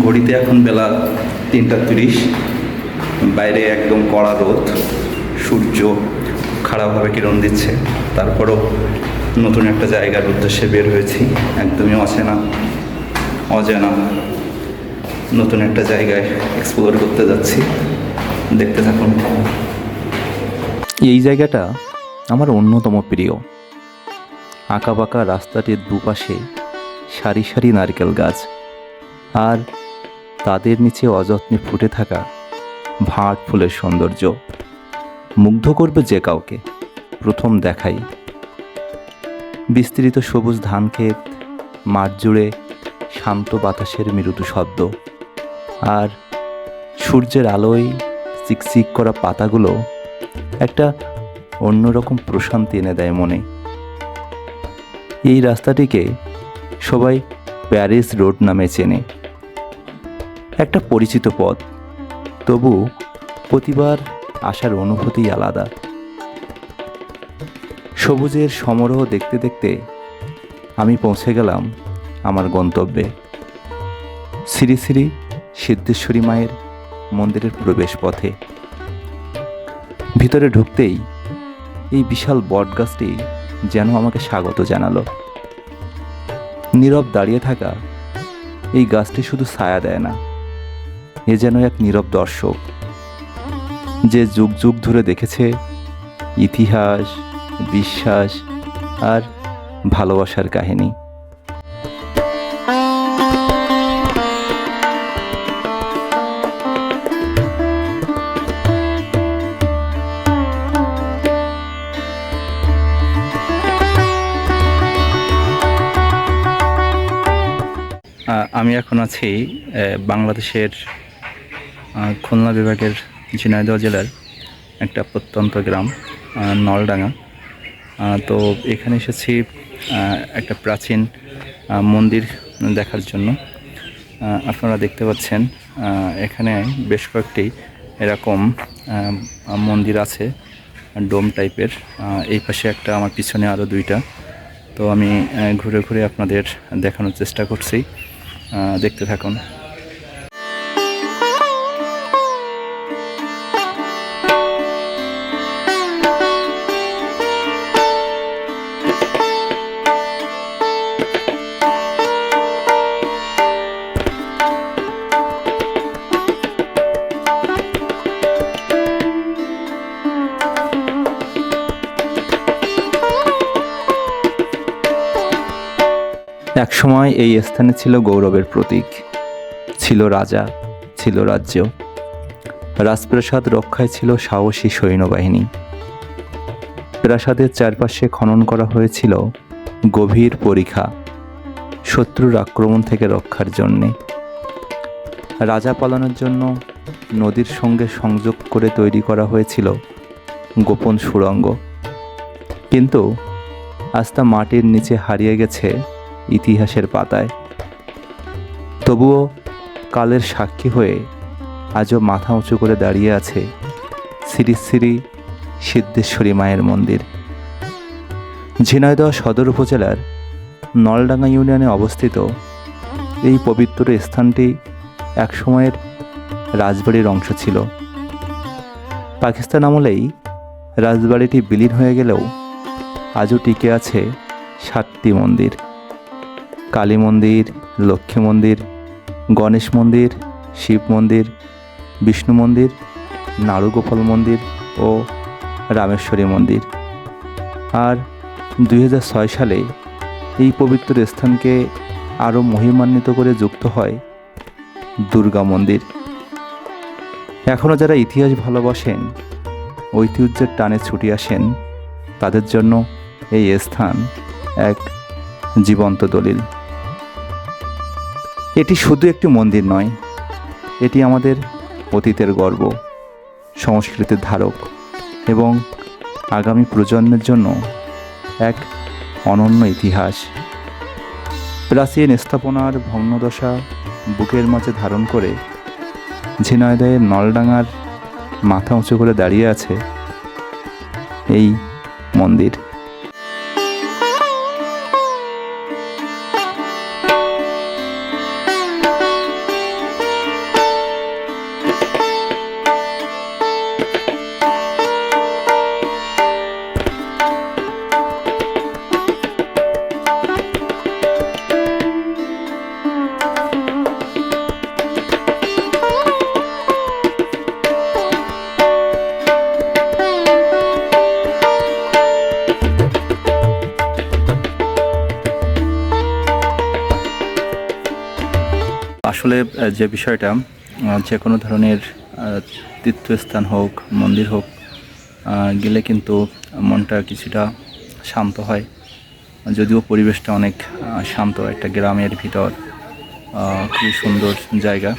ঘড়িতে এখন বেলা তিনটা তিরিশ। বাইরে একদম কড়া রোদ, সূর্য খারাপভাবে কিরণ দিচ্ছে। তারপরও নতুন একটা জায়গার উদ্দেশ্যে বের হয়েছি, একদমই অচেনা, অজানা। নতুন একটা জায়গায় এক্সপ্লোর করতে যাচ্ছি। দেখতে থাকুন। এই জায়গাটা আমার অন্যতম প্রিয়। আঁকাবাঁকা রাস্তাটির দুপাশে সারি সারি নারকেল গাছ। আর তাদের নিচে অযত্নে ফুটে থাকা ভাট ফুলের সৌন্দর্য। মুগ্ধ করবে যে কাউকে, প্রথম দেখাই। বিস্তৃত সবুজ ধান ক্ষেত, মাঠ জুড়ে শান্ত বাতাসের মৃদু শব্দ। আর সূর্যের আলোয় চিকচিক করা পাতাগুলো একটা অন্যরকম প্রশান্তি এনে দেয় মনে। এই রাস্তাটিকে সবাই প্যারিস রোড নামে চেনে। একটা পরিচিত পথ। তবু প্রতিবার আসার অনুভূতি আলাদা। সবুজের সমারোহ দেখতে দেখতে আমি পৌঁছে গেলাম আমার গন্তব্যে। শ্রী শ্রী সিদ্ধেশ্বরী মায়ের মন্দিরের প্রবেশ পথে ভিতরে ঢুকতেই এই বিশাল বটগাছটি যেন আমাকে স্বাগত জানালো। নীরব দাঁড়িয়ে থাকা এই গাছটি শুধু ছায়া দেয় না এ যেন এক নীরব দর্শক। যে যুগ যুগ ধরে দেখেছে, ইতিহাস, বিশ্বাস আর ভালোবাসার কাহিনী। আমি এখন আছি বাংলাদেশের খুলনা বিভাগের ঝিনাইদহ জেলার একটা প্রত্যন্ত গ্রাম নলডাঙ্গা। তো এখানে এসেছি একটা প্রাচীন মন্দির দেখার জন্য। আপনারা দেখতে পাচ্ছেন এখানে বেশ কয়েকটি এরকম মন্দির আছে, ডোম টাইপের। এই পাশে একটা, আমার পিছনে আরও দুইটা। তো আমি ঘুরে ঘুরে আপনাদের দেখানোর চেষ্টা করছি। দেখতে থাকুন। একসময় এই স্থানে ছিল গৌরবের প্রতীক। ছিল রাজা, ছিল রাজ্য। রাজপ্রাসাদ রক্ষায় ছিল সাহসী সৈন্যবাহিনী। প্রাসাদের চারপাশে খনন করা হয়েছিল গভীর পরীক্ষা, শত্রুর আক্রমণ থেকে রক্ষার জন্যে। রাজা পালনের জন্য নদীর সঙ্গে সংযোগ করে তৈরি করা হয়েছিল গোপন সুড়ঙ্গ। কিন্তু আজ তা মাটির নিচে হারিয়ে গেছে ইতিহাসের পাতায়। তবুও কালের সাক্ষী হয়ে আজও মাথা উঁচু করে দাঁড়িয়ে আছে শ্রী শ্রী সিদ্ধেশ্বরী মায়ের মন্দির। ঝিনাইদহ সদর উপজেলার নলডাঙ্গা ইউনিয়নে অবস্থিত এই পবিত্র স্থানটি একসময়ের রাজবাড়ির অংশ ছিল। পাকিস্তান আমলেই রাজবাড়িটি বিলীন হয়ে গেলেও আজও টিকে আছে সাতটি মন্দির। কালী মন্দির, লক্ষ্মী মন্দির, গণেশ মন্দির, শিব মন্দির, বিষ্ণু মন্দির নাড়ুগোপাল মন্দির ও রামেশ্বরী মন্দির। আর দুই হাজার ছয় সালে এই পবিত্র স্থানকে আরও মহিমান্বিত করে যুক্ত হয় দুর্গা মন্দির। এখনও যারা ইতিহাস ভালোবাসেন, ঐতিহ্যের টানে ছুটি আসেন, তাদের জন্য এই স্থান এক জীবন্ত দলিল। এটি শুধু একটি মন্দির নয়, এটি আমাদের অতীতের গর্ব, সংস্কৃতির ধারক এবং আগামী প্রজন্মের জন্য এক অনন্য ইতিহাস। প্রাচীন স্থাপনার ভগ্নদশা বুকের মাঝে ধারণ করে ঝিনাইদহের নলডাঙ্গার মাথা উঁচু করে দাঁড়িয়ে আছে এই মন্দির। আসলে যে বিষয়টা যে কোনো ধরনের তীর্থস্থান হোক, মন্দির হোক গেলে কিন্তু মনটা কিছুটা শান্ত হয়। যদিও পরিবেশটা অনেক শান্ত, একটা গ্রামের ভিতর খুবই সুন্দর জায়গা।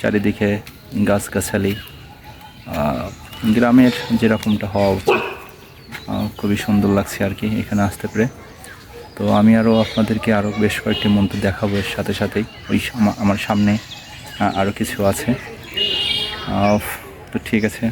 চারিদিকে গাছগাছালি গ্রামের যেরকমটা হওয়া উচিত খুবই সুন্দর লাগছে আর কি এখানে আসতে পেরে। তো আমি আরও আপনাদেরকে আরও বেশ কয়েকটি মন্ত্র দেখাবো এর সাথে সাথেই। ওই আমার সামনে আরও কিছু আছে। তো ঠিক আছে।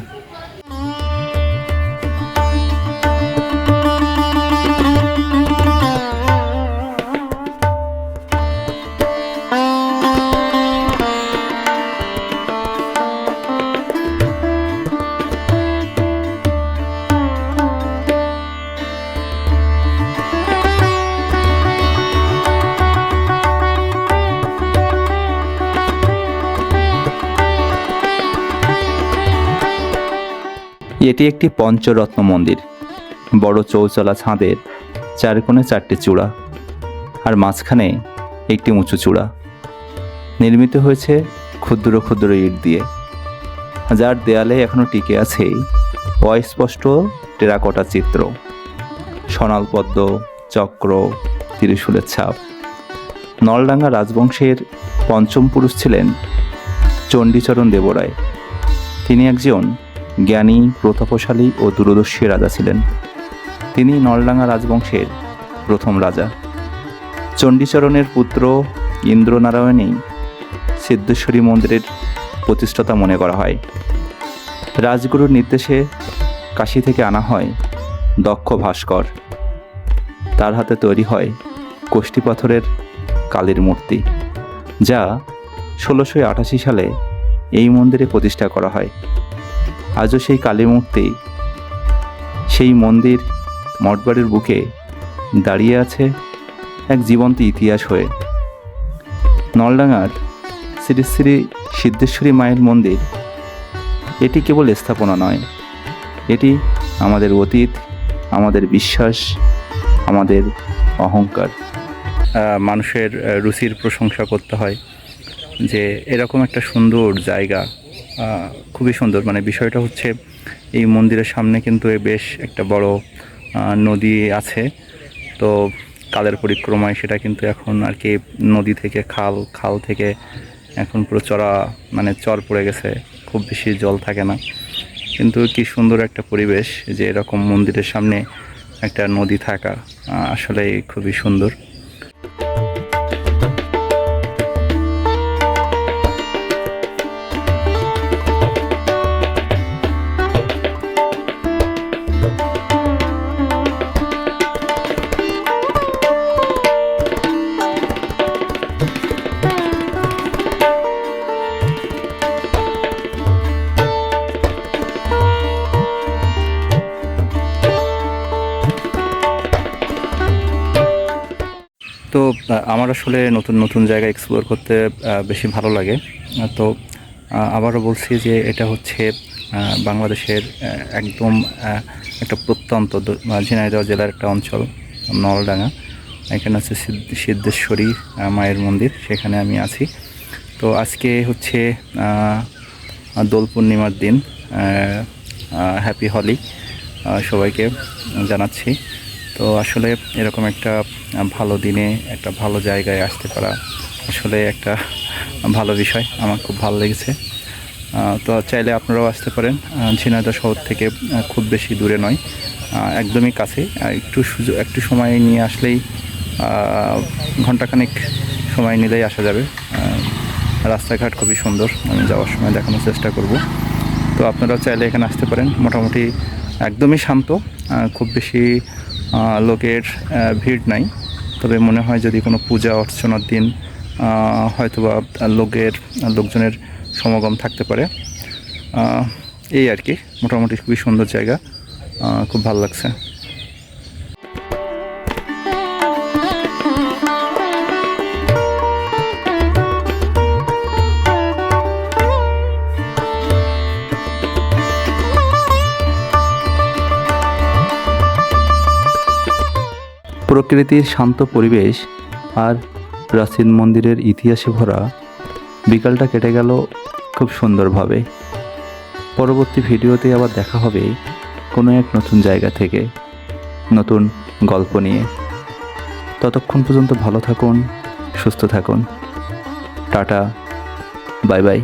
এটি একটি পঞ্চরত্ন মন্দির। বড় চৌচলা ছাঁদের চার কোণে চারটি চূড়া আর মাঝখানে একটি উঁচু চূড়া। নির্মিত হয়েছে ক্ষুদ্র ক্ষুদ্র ইট দিয়ে। যার দেয়ালে এখনও টিকে আছে অস্পষ্ট টেরাকোটা চিত্র। সোনাল পদ্ম, চক্র, ত্রিশূলের ছাপ। নলডাঙ্গা রাজবংশের পঞ্চম পুরুষ ছিলেন চণ্ডীচরণ দেবরায়। তিনি একজন জ্ঞানী, প্রতাপশালী ও দূরদর্শী রাজা ছিলেন। তিনি নলডাঙ্গা রাজবংশের প্রথম রাজা। চণ্ডীচরণের পুত্র ইন্দ্রনারায়ণই সিদ্ধেশ্বরী মন্দিরের প্রতিষ্ঠাতা মনে করা হয়। রাজগুরুর নির্দেশে কাশী থেকে আনা হয় দক্ষ ভাস্কর। তার হাতে তৈরি হয় কোষ্ঠী পাথরের কালীর মূর্তি, যা ষোলোশো আটাশি সালে এই মন্দিরে প্রতিষ্ঠা করা হয়। আজও সেই কালী মূর্তি সেই মন্দির মঠবাড়ির বুকে দাঁড়িয়ে আছে এক জীবন্ত ইতিহাস হয়ে। নলডাঙ্গার শ্রী শ্রী সিদ্ধেশ্বরী মায়ের মন্দির, এটি কেবল স্থাপনা নয়, এটি আমাদের অতীত, আমাদের বিশ্বাস, আমাদের অহংকার। মানুষের রুচির প্রশংসা করতে হয় যে এরকম একটা সুন্দর জায়গা খুবই সুন্দর। মানে বিষয়টা হচ্ছে এই মন্দিরের সামনে কিন্তু বেশ একটা বড় নদী আছে। তো কালের পরিক্রমায় সেটা কিন্তু এখন আর কি নদী থেকে খাল খাল থেকে এখন পুরো চড়া মানে চর পড়ে গেছে। খুব বেশি জল থাকে না। কিন্তু কি সুন্দর একটা পরিবেশ যে এরকম মন্দিরের সামনে একটা নদী থাকা আহ, আসলেই খুবই সুন্দর। আমার আসলে নতুন নতুন জায়গা এক্সপ্লোর করতে বেশি ভালো লাগে। তো আবারও বলছি যে এটা হচ্ছে বাংলাদেশের একদম একটা প্রত্যন্ত ঝিনাইদহ জেলার একটা অঞ্চল, নলডাঙ্গা। এখানে সিদ্ধ- সিদ্ধেশ্বরী মায়ের মন্দির, সেখানে আমি আছি। তো আজকে হচ্ছে দোল পূর্ণিমার দিন হ্যাপি হলি সবাইকে জানাচ্ছি। তো আসলে এরকম একটা ভালো দিনে, একটা ভালো জায়গায় আসতে পারা আসলে একটা ভালো বিষয়। আমার খুব ভালো লেগেছে। তো চাইলে আপনারাও আসতে পারেন। ঝিনাইদহ শহর থেকে খুব বেশি দূরে নয়। একদমই কাছে। একটু সুযোগ, একটু সময় নিয়ে আসলেই ঘন্টাখানেক সময় নিলেই আসা যাবে। রাস্তাঘাট খুবই সুন্দর। আমি যাওয়ার সময় দেখানোর চেষ্টা করব। তো আপনারা চাইলে এখানে আসতে পারেন। মোটামুটি একদমই শান্ত খুব বেশি লোকের ভিড় নাই। তবে মনে হয় যদি কোনো পূজা, অর্চনার দিন হয়তো হয়তোবা লোকের, লোকজনের সমাগম থাকতে পারে। এই আর কি, মোটামুটি খুবই সুন্দর জায়গা। খুব ভালো লাগছে। প্রকৃতির শান্ত পরিবেশ আর প্রাচীন মন্দিরের ইতিহাসে ভরা বিকালটা কেটে গেল খুব সুন্দরভাবে। পরবর্তী ভিডিওতে আবার দেখা হবে কোনো এক নতুন জায়গা থেকে নতুন গল্প নিয়ে। ততক্ষণ পর্যন্ত ভালো থাকুন, সুস্থ থাকুন। Tata, bye bye.